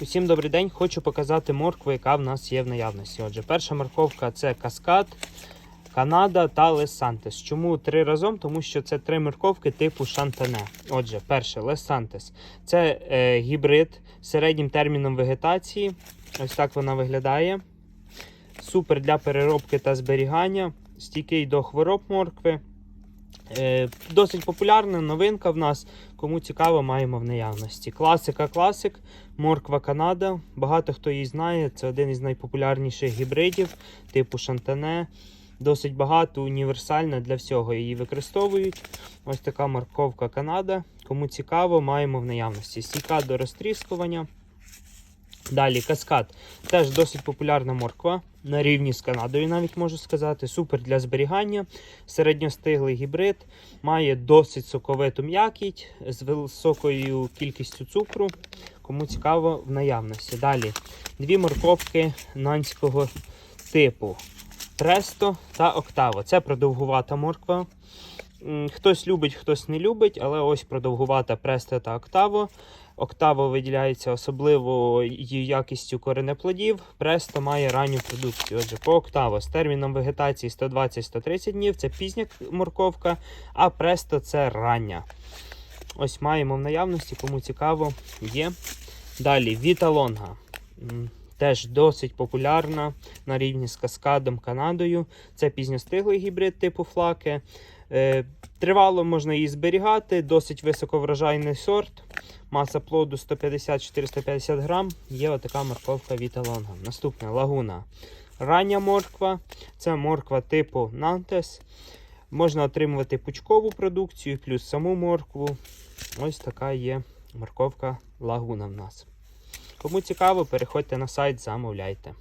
Усім добрий день. Хочу показати моркву, яка в нас є в наявності. Отже, перша морковка це каскад, Канада та Лес Сантес. Чому три разом? Тому що це три морковки типу Шантане. Отже, перше Лес Сантес. Це е, гібрид з середнім терміном вегетації. Ось так вона виглядає. Супер для переробки та зберігання. Стійкий до хвороб моркви. Е, досить популярна новинка в нас. Кому цікаво, маємо в наявності. Класика класик, морква Канада. Багато хто її знає. Це один із найпопулярніших гібридів типу Шантане. Досить багато, універсальна для всього її використовують. Ось така морковка Канада. Кому цікаво, маємо в наявності. Стійка до розтріскування. Далі каскад. Теж досить популярна морква. На рівні з Канадою, навіть можу сказати. Супер для зберігання. Середньостиглий гібрид. Має досить соковиту м'якіть з високою кількістю цукру. Кому цікаво, в наявності. Далі дві морковки нанського типу. Престо та Октаво. Це продовгувата морква. Хтось любить, хтось не любить, але ось продовгувата Престо та Октаво. Октаво виділяється особливою якістю коренеплодів. Престо має ранню продукцію. Отже, по Октаво з терміном вегетації 120-130 днів це пізня морковка, а Престо це рання. Ось маємо в наявності, кому цікаво, є. Далі Віталонга. Теж досить популярна на рівні з каскадом Канадою. Це пізньостиглий гібрид типу флаки. Е, тривало можна її зберігати, досить високоврожайний сорт. Маса плоду 150-450 грам. Є отака морковка Віталонга. Наступна лагуна. Рання морква. Це морква типу Нантес. Можна отримувати пучкову продукцію, плюс саму моркву. Ось така є морковка лагуна в нас. Кому цікаво, переходьте на сайт, замовляйте.